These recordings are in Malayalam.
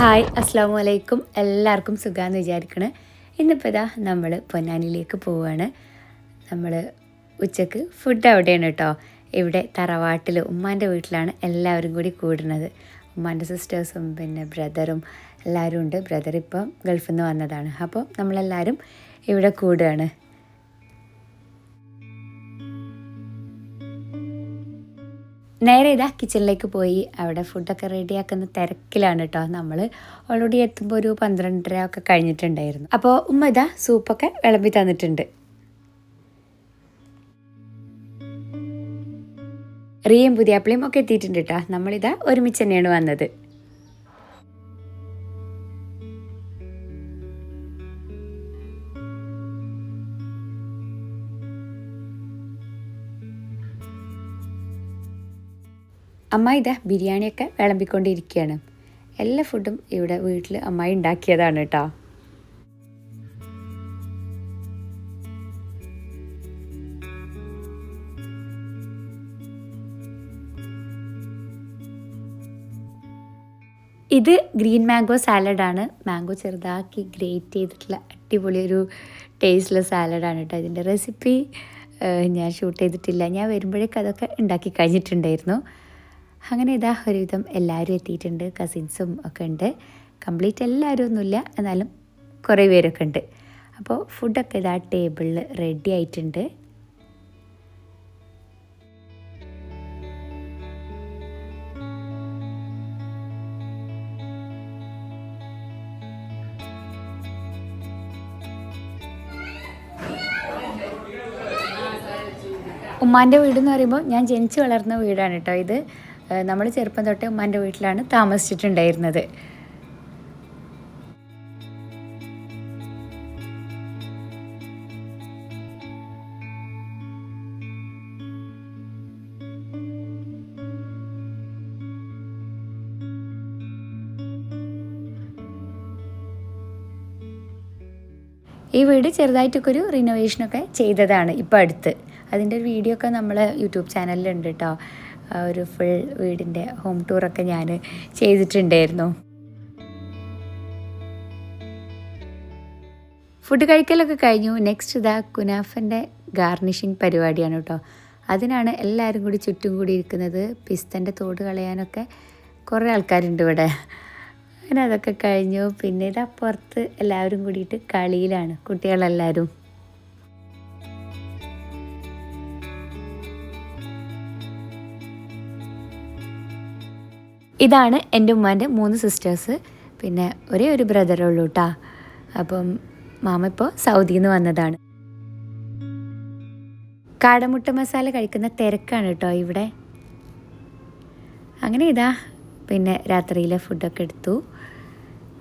ഹായ് അസ്സാം വലൈക്കും എല്ലാവർക്കും സുഖാന്ന് വിചാരിക്കണേ. ഇന്നിപ്പോൾ ഇതാ നമ്മൾ പൊന്നാനിയിലേക്ക് പോവുകയാണ് നമ്മൾ ഉച്ചയ്ക്ക് ഫുഡ് അവിടെയാണ് കേട്ടോ. ഇവിടെ തറവാട്ടിൽ ഉമ്മാന്റെ വീട്ടിലാണ് എല്ലാവരും കൂടി കൂടുന്നത്. ഉമ്മാന്റെ സിസ്റ്റേഴ്സും പിന്നെ ബ്രദറും എല്ലാവരും ഉണ്ട്. ബ്രദർ ഇപ്പം ഗൾഫിൽ നിന്ന് വന്നതാണ്. അപ്പോൾ നമ്മളെല്ലാവരും ഇവിടെ കൂടുകയാണ്. നേരെ ഇതാ കിച്ചണിലേക്ക് പോയി. അവിടെ ഫുഡൊക്കെ റെഡിയാക്കുന്ന തിരക്കിലാണ് കേട്ടോ നമ്മൾ ഓൾറെഡി എത്തുമ്പോൾ ഒരു പന്ത്രണ്ടര ഒക്കെ കഴിഞ്ഞിട്ടുണ്ടായിരുന്നു. അപ്പോൾ ഉമ്മ ഇതാ സൂപ്പൊക്കെ വിളമ്പി തന്നിട്ടുണ്ട്. റിയയും പുതിയാപ്പിളിയും ഒക്കെ എത്തിയിട്ടുണ്ട് കേട്ടോ നമ്മളിതാ ഒരുമിച്ച് തന്നെയാണ് വന്നത്. അമ്മ ഇതാ ബിരിയാണിയൊക്കെ വിളമ്പിക്കൊണ്ടിരിക്കുകയാണ്. എല്ലാ ഫുഡും ഇവിടെ വീട്ടിൽ അമ്മായി ഉണ്ടാക്കിയതാണ് കേട്ടോ. ഇത് ഗ്രീൻ മാംഗോ സാലഡാണ് മാംഗോ ചെറുതാക്കി ഗ്രേറ്റ് ചെയ്തിട്ടുള്ള അടിപൊളി ഒരു ടേസ്റ്റുള്ള സാലഡാണ് കേട്ടോ. ഇതിന്റെ റെസിപ്പി ഞാൻ ഷൂട്ട് ചെയ്തിട്ടില്ല. ഞാൻ വരുമ്പോഴേക്കും അതൊക്കെ ഉണ്ടാക്കി കഴിഞ്ഞിട്ടുണ്ടായിരുന്നു. അങ്ങനെ ഇതാ ഒരുവിധം എല്ലാവരും എത്തിയിട്ടുണ്ട്. കസിൻസും ഒക്കെ ഉണ്ട്. കംപ്ലീറ്റ് എല്ലാവരും ഒന്നുമില്ല എന്നാലും കുറേ പേരൊക്കെ ഉണ്ട്. അപ്പോൾ ഫുഡൊക്കെ ഇതാ ടേബിളിൽ റെഡി ആയിട്ടുണ്ട്. ഉമ്മാന്റെ വീട് എന്ന് പറയുമ്പോൾ ഞാൻ ജനിച്ചു വളർന്ന വീടാണ് കേട്ടോ ഇത്. നമ്മൾ ചെറുപ്പം തൊട്ടേ ഉമ്മാന്റെ വീട്ടിലാണ് താമസിച്ചിട്ടുണ്ടായിരുന്നത്. ഈ വീട് ചെറുതായിട്ടൊക്കെ ഒരു റിനോവേഷനൊക്കെ ചെയ്തതാണ് ഇപ്പോൾ അടുത്ത്. അതിന്റെ ഒരു വീഡിയോ ഒക്കെ നമ്മൾ യൂട്യൂബ് ചാനലിലുണ്ട് കേട്ടോ ഒരു ഫുൾ വീടിന്റെ ഹോം ടൂറൊക്കെ ഞാൻ ചെയ്തിട്ടുണ്ടായിരുന്നു. ഫുഡ് കഴിക്കലൊക്കെ കഴിഞ്ഞു. നെക്സ്റ്റ് ഇതാ കുനാഫന്റെ ഗാർണിഷിങ് പരിപാടിയാണ് കേട്ടോ. അതിനാണ് എല്ലാവരും കൂടി ചുറ്റും കൂടി ഇരിക്കുന്നത്. പിസ്തന്റെ തോട് കളയാനൊക്കെ കുറേ ആൾക്കാരുണ്ട് ഇവിടെ. അങ്ങനെ അതൊക്കെ കഴിഞ്ഞു. പിന്നെ അപ്പുറത്ത് എല്ലാവരും കൂടിയിട്ട് കളിയിലാണ് കുട്ടികളെല്ലാവരും ഇതാണ് എന്റെ ഉമ്മാന്റെ മൂന്ന് സിസ്റ്റേഴ്സ് പിന്നെ ഒരേ ഒരു ബ്രദറേ ഉള്ളൂ കേട്ടാ അപ്പം മാമ ഇപ്പോൾ സൗദിയിൽ നിന്ന് വന്നതാണ്. കാടമുട്ട മസാല കഴിക്കുന്ന തിരക്കാണ് കേട്ടോ ഇവിടെ. അങ്ങനെ ഇതാ. പിന്നെ രാത്രിയിലെ ഫുഡൊക്കെ എടുത്തു.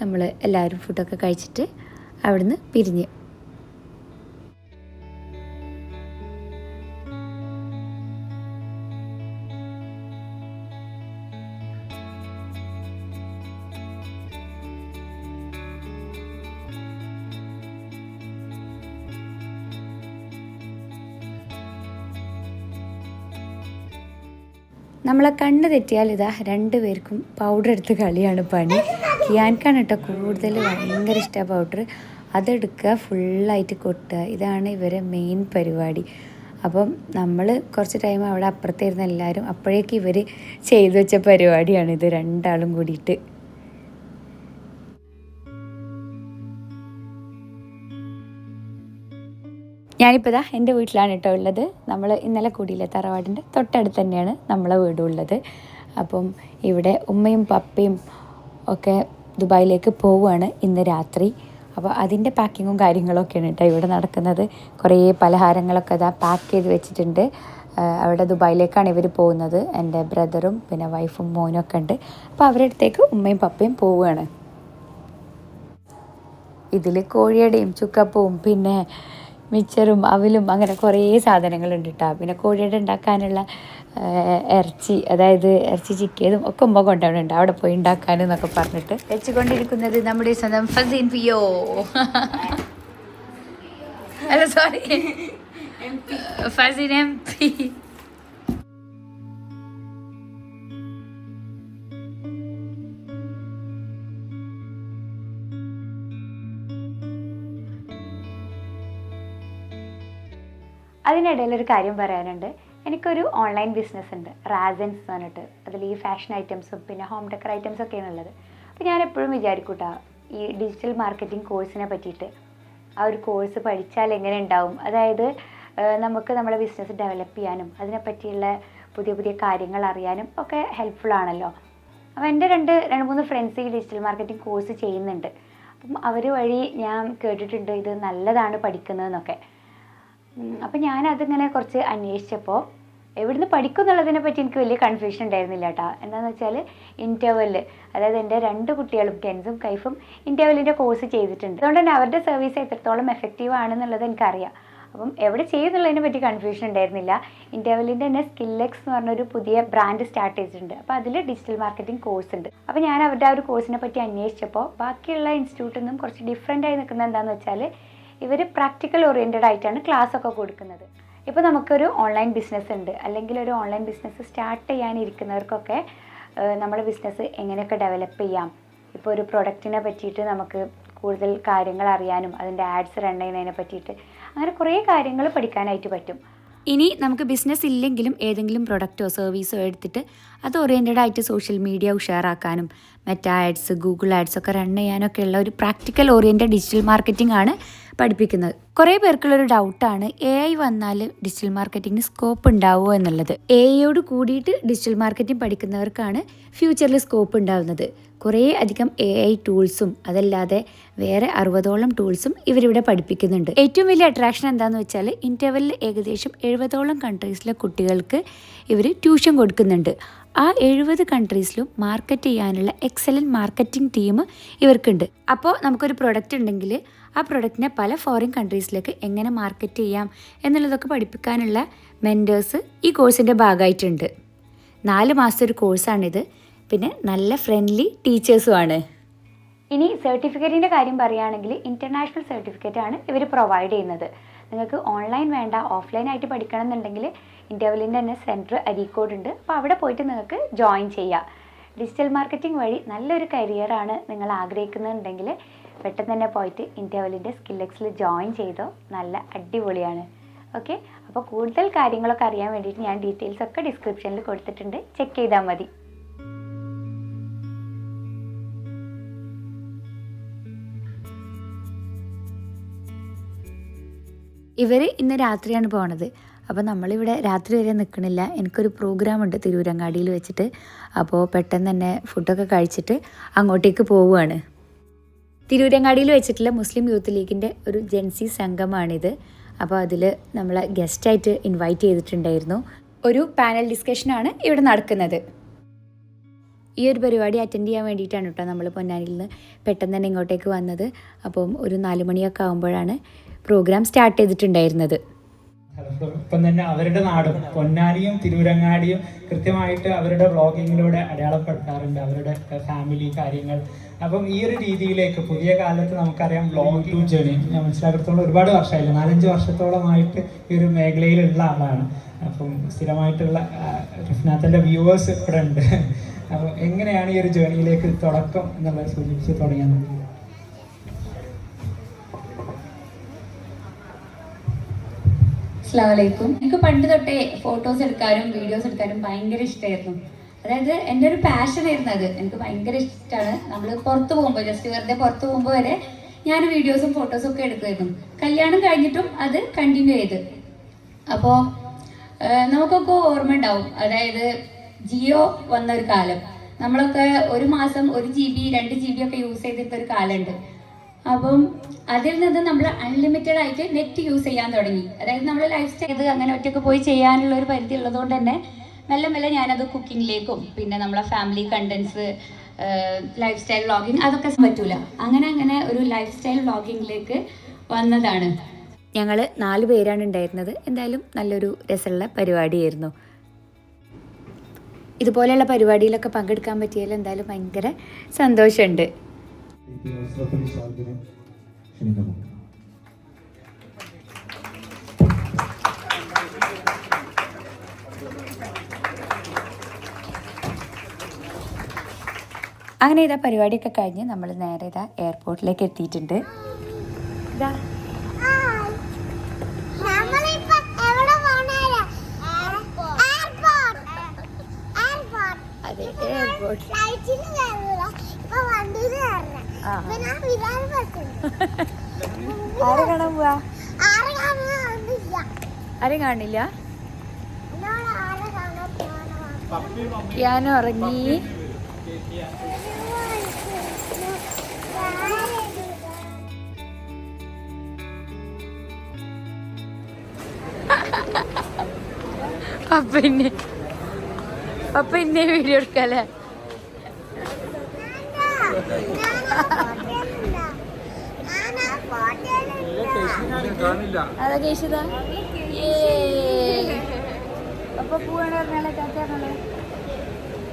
നമ്മൾ എല്ലാവരും ഫുഡൊക്കെ കഴിച്ചിട്ട് അവിടുന്ന് പിരിഞ്ഞ് നമ്മളെ കണ്ണ് തെറ്റിയാൽ ഇതാ രണ്ട് പേർക്കും പൗഡർ എടുത്ത് കളിയാണ് പണി. കിയാൻക്കാണ് കേട്ടോ കൂടുതൽ ഭയങ്കര ഇഷ്ടമാണ് പൗഡർ അതെടുക്കുക ഫുള്ളായിട്ട് കൊട്ടുക. ഇതാണ് ഇവരെ മെയിൻ പരിപാടി. അപ്പം നമ്മൾ കുറച്ച് ടൈം അവിടെ അപ്പുറത്തായിരുന്ന എല്ലാവരും അപ്പോഴേക്കും ഇവർ ചെയ്തു വെച്ച പരിപാടിയാണ് ഇത്. രണ്ടാളും കൂടിയിട്ട്. ഞാനിപ്പോൾ ഇതാ എന്റെ വീട്ടിലാണ് കേട്ടോ ഉള്ളത്. നമ്മൾ ഇന്നലെ കൂടിയില്ലേ തറവാടിന്റെ തൊട്ടടുത്ത് തന്നെയാണ് നമ്മളെ വീടും ഉള്ളത്. അപ്പം ഇവിടെ ഉമ്മയും പപ്പയും ഒക്കെ ദുബായിലേക്ക് പോവുകയാണ് ഇന്ന് രാത്രി. അപ്പോൾ അതിന്റെ പാക്കിങ്ങും കാര്യങ്ങളൊക്കെയാണ് കേട്ടോ ഇവിടെ നടക്കുന്നത്. കുറേ പലഹാരങ്ങളൊക്കെ ഇതാ പാക്ക് ചെയ്ത് വെച്ചിട്ടുണ്ട്. അവിടെ ദുബായിലേക്കാണ് ഇവർ പോകുന്നത്. എന്റെ ബ്രദറും പിന്നെ വൈഫും മോനും ഒക്കെ ഉണ്ട്. അപ്പോൾ അവരുടെ അടുത്തേക്ക് ഉമ്മയും പപ്പയും പോവുകയാണ്. ഇതിൽ കോഴിയുടെയും ചുക്കപ്പവും പിന്നെ മിച്ചറും അവലും അങ്ങനെ കുറേ സാധനങ്ങളുണ്ട് കേട്ടോ പിന്നെ കോഴിയുടെ ഉണ്ടാക്കാനുള്ള ഇറച്ചി അതായത് ഇറച്ചി ചിക്കിയതും ഒക്കെ ഉമ്മ കൊണ്ടുവരുന്നുണ്ട് അവിടെ പോയി ഉണ്ടാക്കാനും എന്നൊക്കെ പറഞ്ഞിട്ട്. വെച്ചുകൊണ്ടിരിക്കുന്നത് നമ്മുടെ സ്വന്തം ഫസീൻ പിയോ അല്ല സോറി ഫസീൻ എം പി. അതിനിടയിൽ ഒരു കാര്യം പറയാനുണ്ട്. എനിക്കൊരു ഓൺലൈൻ ബിസിനസ് ഉണ്ട്. റാസൻസ് എന്ന് പറഞ്ഞിട്ട്. അതിൽ ഈ ഫാഷൻ ഐറ്റംസും പിന്നെ ഹോം ഡെക്കർ ഐറ്റംസ് ഒക്കെയാണ് ഉള്ളത്. അപ്പോൾ ഞാൻ എപ്പോഴും വിചാരിക്കൂട്ടാ ഈ ഡിജിറ്റൽ മാർക്കറ്റിംഗ് കോഴ്സിനെ പറ്റിയിട്ട്. ആ ഒരു കോഴ്സ് പഠിച്ചാൽ എങ്ങനെ ഉണ്ടാവും? അതായത് നമുക്ക് നമ്മുടെ ബിസിനസ് ഡെവലപ്പ് ചെയ്യാനും അതിനെപ്പറ്റിയുള്ള പുതിയ പുതിയ കാര്യങ്ങൾ അറിയാനും ഒക്കെ ഹെൽപ്ഫുൾ ആണല്ലോ. അപ്പോൾ എന്റെ രണ്ട് രണ്ട് മൂന്ന് ഫ്രണ്ട്സ് ഈ ഡിജിറ്റൽ മാർക്കറ്റിംഗ് കോഴ്സ് ചെയ്യുന്നുണ്ട്. അപ്പം അവർ വഴി ഞാൻ കേട്ടിട്ടുണ്ട് ഇത് നല്ലതാണ് പഠിക്കുന്നതെന്നൊക്കെ. അപ്പം ഞാനതിങ്ങനെ കുറച്ച് അന്വേഷിച്ചപ്പോൾ എവിടുന്ന് പഠിക്കും എന്നുള്ളതിനെ പറ്റി എനിക്ക് വലിയ കൺഫ്യൂഷൻ ഉണ്ടായിരുന്നില്ല കേട്ടോ എന്താണെന്ന് വെച്ചാൽ ഇന്റർവെല്ല് അതായത് എന്റെ രണ്ട് കുട്ടികളും ടെൻസും കൈഫും ഇന്റർവെല്ലിന്റെ കോഴ്സ് ചെയ്തിട്ടുണ്ട്. അതുകൊണ്ട് തന്നെ അവരുടെ സർവീസ് എത്രത്തോളം എഫക്റ്റീവ് ആണെന്നുള്ളത് എനിക്കറിയാം. അപ്പം എവിടെ ചെയ്യുന്നുള്ളതിനെ പറ്റി കൺഫ്യൂഷൻ ഉണ്ടായിരുന്നില്ല. ഇന്റർവെല്ലിന്റെ തന്നെ സ്കില്ലെക്സ് എന്ന് പറഞ്ഞൊരു പുതിയ ബ്രാൻഡ് സ്റ്റാർട്ട് ചെയ്തിട്ടുണ്ട്. അപ്പോൾ അതിൽ ഡിജിറ്റൽ മാർക്കറ്റിംഗ് കോഴ്സ് ഉണ്ട്. അപ്പോൾ ഞാൻ അവരുടെ ആ ഒരു കോഴ്സിനെ പറ്റി അന്വേഷിച്ചപ്പോൾ ബാക്കിയുള്ള ഇൻസ്റ്റിറ്റ്യൂട്ടിൽ നിന്നും കുറച്ച് ഡിഫറെന്റ് ആയി നിൽക്കുന്നത് എന്താണെന്ന് വെച്ചാൽ ഇവർ പ്രാക്ടിക്കൽ ഓറിയന്റഡ് ആയിട്ടാണ് ക്ലാസ് ഒക്കെ കൊടുക്കുന്നത്. ഇപ്പോൾ നമുക്കൊരു ഓൺലൈൻ ബിസിനസ് ഉണ്ട്. അല്ലെങ്കിൽ ഒരു ഓൺലൈൻ ബിസിനസ് സ്റ്റാർട്ട് ചെയ്യാനിരിക്കുന്നവർക്കൊക്കെ നമ്മുടെ ബിസിനസ് എങ്ങനെയൊക്കെ ഡെവലപ്പ് ചെയ്യാം. ഇപ്പോൾ ഒരു പ്രൊഡക്റ്റിനെ പറ്റിയിട്ട് നമുക്ക് കൂടുതൽ കാര്യങ്ങൾ അറിയാനും അതിന്റെ ആഡ്സ് റൺ ചെയ്യുന്നതിനെ പറ്റിയിട്ട് അങ്ങനെ കുറേ കാര്യങ്ങൾ പഠിക്കാനായിട്ട് പറ്റും. ഇനി നമുക്ക് ബിസിനസ് ഇല്ലെങ്കിലും ഏതെങ്കിലും പ്രൊഡക്റ്റോ സർവീസോ എടുത്തിട്ട് അത് ഓറിയന്റഡ് ആയിട്ട് സോഷ്യൽ മീഡിയ ഉഷാറാക്കാനും മറ്റ് ആഡ്സ് ഗൂഗിൾ ആഡ്സ് ഒക്കെ റൺ ചെയ്യാനൊക്കെ ഉള്ള ഒരു പ്രാക്ടിക്കൽ ഓറിയന്റഡ് ഡിജിറ്റൽ മാർക്കറ്റിംഗ് ആണ് പഠിപ്പിക്കുന്നത്. കുറേ പേർക്കുള്ളൊരു ഡൗട്ടാണ് എ ഐ വന്നാൽ ഡിജിറ്റൽ മാർക്കറ്റിംഗിന് സ്കോപ്പ് ഉണ്ടാവുമോ എന്നുള്ളത്. എ ഐയോട് കൂടിയിട്ട് ഡിജിറ്റൽ മാർക്കറ്റിംഗ് പഠിക്കുന്നവർക്കാണ് ഫ്യൂച്ചറിൽ സ്കോപ്പ് ഉണ്ടാവുന്നത്. കുറേ അധികം എ ഐ ടൂൾസും അതല്ലാതെ വേറെ അറുപതോളം ടൂൾസും ഇവരിവിടെ പഠിപ്പിക്കുന്നുണ്ട്. ഏറ്റവും വലിയ അട്രാക്ഷൻ എന്താണെന്ന് വെച്ചാൽ ഇന്റർവെല്ലിൽ ഏകദേശം എഴുപതോളം കൺട്രീസിലെ കുട്ടികൾക്ക് ഇവർ ട്യൂഷൻ കൊടുക്കുന്നുണ്ട്. ആ എഴുപത് കൺട്രീസിലും മാർക്കറ്റ് ചെയ്യാനുള്ള എക്സലന്റ് മാർക്കറ്റിംഗ് ടീം ഇവർക്കുണ്ട്. അപ്പോൾ നമുക്കൊരു പ്രൊഡക്റ്റ് ഉണ്ടെങ്കിൽ ആ പ്രൊഡക്റ്റിനെ പല ഫോറിൻ കൺട്രീസിലേക്ക് എങ്ങനെ മാർക്കറ്റ് ചെയ്യാം എന്നുള്ളതൊക്കെ പഠിപ്പിക്കാനുള്ള മെന്റേഴ്സ് ഈ കോഴ്സിന്റെ ഭാഗമായിട്ടുണ്ട്. നാല് മാസത്തെ ഒരു കോഴ്സാണിത് പിന്നെ നല്ല ഫ്രണ്ട്ലി ടീച്ചേഴ്സുമാണ് ഇനി സർട്ടിഫിക്കറ്റിന്റെ കാര്യം പറയുകയാണെങ്കിൽ ഇന്റർനാഷണൽ സർട്ടിഫിക്കറ്റ് ആണ് ഇവർ പ്രൊവൈഡ് ചെയ്യുന്നത്. നിങ്ങൾക്ക് ഓൺലൈൻ വേണ്ട ഓഫ്ലൈൻ ആയിട്ട് പഠിക്കണം എന്നുണ്ടെങ്കിൽ ഇന്റർവെല്ലിന്റെ തന്നെ സെന്റർ അരീക്കോട് ഉണ്ട്. അപ്പോൾ അവിടെ പോയിട്ട് നിങ്ങൾക്ക് ജോയിൻ ചെയ്യാം. ഡിജിറ്റൽ മാർക്കറ്റിംഗ് വഴി നല്ലൊരു കരിയറാണ് നിങ്ങൾ ആഗ്രഹിക്കുന്നുണ്ടെങ്കിൽ പെട്ടെന്ന് തന്നെ പോയിട്ട് ഇന്റർവെല്ലിന്റെ സ്കില്ലെക്സിൽ ജോയിൻ ചെയ്തോ. നല്ല അടിപൊളിയാണ്. ഓക്കെ അപ്പോൾ കൂടുതൽ കാര്യങ്ങളൊക്കെ അറിയാൻ വേണ്ടിയിട്ട് ഞാൻ ഡീറ്റെയിൽസ് ഒക്കെ ഡിസ്ക്രിപ്ഷനിൽ കൊടുത്തിട്ടുണ്ട്. ചെക്ക് ചെയ്താൽ മതി. ഇവർ ഇന്ന് രാത്രിയാണ് പോണത്. അപ്പോൾ നമ്മളിവിടെ രാത്രി വരെ നിൽക്കണില്ല എനിക്കൊരു പ്രോഗ്രാം ഉണ്ട് തിരൂരങ്ങാടിയിൽ വെച്ചിട്ട്. അപ്പോൾ പെട്ടെന്ന് തന്നെ ഫുഡൊക്കെ കഴിച്ചിട്ട് അങ്ങോട്ടേക്ക് പോവുകയാണ്. തിരൂരങ്ങാടിയിൽ വെച്ചിട്ടുള്ള മുസ്ലിം യൂത്ത് ലീഗിന്റെ ഒരു ജെൻസി സംഘമാണിത്. അപ്പോൾ അതിൽ നമ്മളെ ഗസ്റ്റായിട്ട് ഇൻവൈറ്റ് ചെയ്തിട്ടുണ്ടായിരുന്നു. ഒരു പാനൽ ഡിസ്കഷനാണ് ഇവിടെ നടക്കുന്നത്. ഈ ഒരു പരിപാടി അറ്റൻഡ് ചെയ്യാൻ വേണ്ടിയിട്ടാണ് കേട്ടോ നമ്മൾ പൊന്നാനിയിൽ നിന്ന് പെട്ടെന്ന് തന്നെ ഇങ്ങോട്ടേക്ക് വന്നത്. അപ്പം ഒരു നാല് മണിയൊക്കെ ആകുമ്പോഴാണ് പ്രോഗ്രാം സ്റ്റാർട്ട് ചെയ്തിട്ടുണ്ടായിരുന്നത്. ഇപ്പം തന്നെ അവരുടെ നാടും പൊന്നാനിയും തിരൂരങ്ങാടിയും കൃത്യമായിട്ട് അവരുടെ വ്ളോഗിങ്ങിലൂടെ അടയാളപ്പെടുത്താറുണ്ട് അവരുടെ ഫാമിലി കാര്യങ്ങൾ. അപ്പം ഈ ഒരു രീതിയിലേക്ക് പുതിയ കാലത്ത് നമുക്കറിയാം വ്ളോഗിങ് ടു ജേണി ഞാൻ മനസ്സിലാക്കിടത്തോളം ഒരുപാട് വർഷമായില്ല. നാലഞ്ച് വർഷത്തോളമായിട്ട് ഈ ഒരു മേഖലയിലുള്ള ആളാണ്. അപ്പം സ്ഥിരമായിട്ടുള്ള റിഫ്നാഥന്റെ വ്യൂവേഴ്സ് ഇവിടെ ഉണ്ട് അപ്പോൾ എങ്ങനെയാണ് ഈ ഒരു ജേണിയിലേക്ക് തുടക്കം എന്നുള്ളത് സൂചിപ്പിച്ച് തുടങ്ങിയത്? അസ്ലാമലൈക്കും എനിക്ക് പണ്ട് തൊട്ടേ ഫോട്ടോസ് എടുക്കാനും വീഡിയോസ് എടുക്കാനും ഭയങ്കര ഇഷ്ടമായിരുന്നു അതായത് എന്റെ ഒരു പാഷൻ ആയിരുന്നു അത്. എനിക്ക് ഭയങ്കര ഇഷ്ടമാണ് നമ്മൾ പുറത്ത് പോകുമ്പോൾ ജസ്റ്റ് വെറുതെ പുറത്ത് പോകുമ്പോൾ വരെ ഞാൻ വീഡിയോസും ഫോട്ടോസും ഒക്കെ എടുക്കുമായിരുന്നു. കല്യാണം കഴിഞ്ഞിട്ടും അത് കണ്ടിന്യൂ ചെയ്ത്. അപ്പോൾ നമുക്കൊക്കെ ഓർമ്മ ഉണ്ടാവും. അതായത് ജിയോ വന്ന ഒരു കാലം. നമ്മളൊക്കെ ഒരു മാസം ഒരു ജി ബി രണ്ട് ജി ബി ഒക്കെ യൂസ് ചെയ്തിട്ടൊരു കാലമുണ്ട്. അപ്പം അതിൽ നിന്ന് നമ്മൾ അൺലിമിറ്റഡ് ആയിട്ട് നെറ്റ് യൂസ് ചെയ്യാൻ തുടങ്ങി. അതായത് നമ്മൾ ലൈഫ് സ്റ്റൈൽ അങ്ങനെ ഒറ്റയ്ക്ക് പോയി ചെയ്യാനുള്ള ഒരു പരിധി ഉള്ളതുകൊണ്ട് തന്നെ മെല്ലെ മെല്ലെ ഞാനത് കുക്കിങ്ങിലേക്കും പിന്നെ നമ്മളെ family contents lifestyle vlogging അതൊക്കെ പറ്റൂല. അങ്ങനെ അങ്ങനെ ഒരു ലൈഫ് സ്റ്റൈൽ വ്ളോഗിങ്ങിലേക്ക് വന്നതാണ്. ഞങ്ങൾ നാല് പേരാണ് ഉണ്ടായിരുന്നത്. എന്തായാലും നല്ലൊരു രസമുള്ള പരിപാടിയായിരുന്നു. ഇതുപോലെയുള്ള പരിപാടിയിലൊക്കെ പങ്കെടുക്കാൻ പറ്റിയതിൽ എന്തായാലും ഭയങ്കര സന്തോഷമുണ്ട്. അങ്ങനെ ഇതാ പരിപാടിയൊക്കെ കഴിഞ്ഞ് നമ്മൾ നേരെ ഇതാ എയർപോർട്ടിലേക്ക് എത്തിയിട്ടുണ്ട്. ഇതാ നമ്മളിപ്പോ എവിടെ എയർപോർട്ട് ഫ്ലൈറ്റിന് കയറുക ഇപ്പൊ വണ്ടിയിൽ കയറണം ആ. ഇപ്പൊ ഞാൻ വിധാന പറ്റും ആരെ കാണാൻ പോവാ? ആരെയും കാണില്ല? ഞാനും ഉറങ്ങി പപ്പ പപ്പ. ഇന്നെ വീഡിയോ എടുക്കല്ലേ? അതാ കേശുതാ അപ്പൊ പോവാണ് പറഞ്ഞാലേ കാക്ക പറഞ്ഞാലേ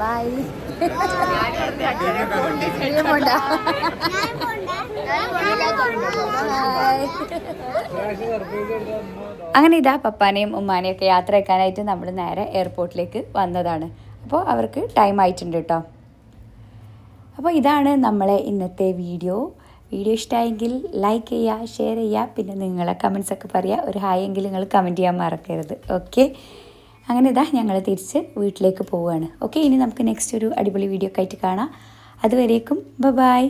ബൈ പോണ്ട. അങ്ങനെ ഇതാ പപ്പാനെയും ഉമ്മാനെയും ഒക്കെ യാത്ര വെക്കാനായിട്ട് നമ്മൾ നേരെ എയർപോർട്ടിലേക്ക് വന്നതാണ്. അപ്പോൾ അവർക്ക് ടൈം ആയിട്ടുണ്ട് കേട്ടോ. അപ്പോൾ ഇതാണ് നമ്മളെ ഇന്നത്തെ വീഡിയോ. വീഡിയോ ഇഷ്ടമായെങ്കിൽ ലൈക്ക് ചെയ്യുക ഷെയർ ചെയ്യുക പിന്നെ നിങ്ങളെ കമൻസ് ഒക്കെ പറയുക ഒരു ഹായ് എങ്കിലും നിങ്ങൾ കമന്റ് ചെയ്യാൻ മറക്കരുത്. ഓക്കെ അങ്ങനെ ഇതാ ഞങ്ങൾ തിരിച്ച് വീട്ടിലേക്ക് പോവുകയാണ്. ഓക്കെ ഇനി നമുക്ക് നെക്സ്റ്റ് ഒരു അടിപൊളി വീഡിയോ ഒക്കെ ആയിട്ട് കാണാം. അതുവരേക്കും ബ ബായ്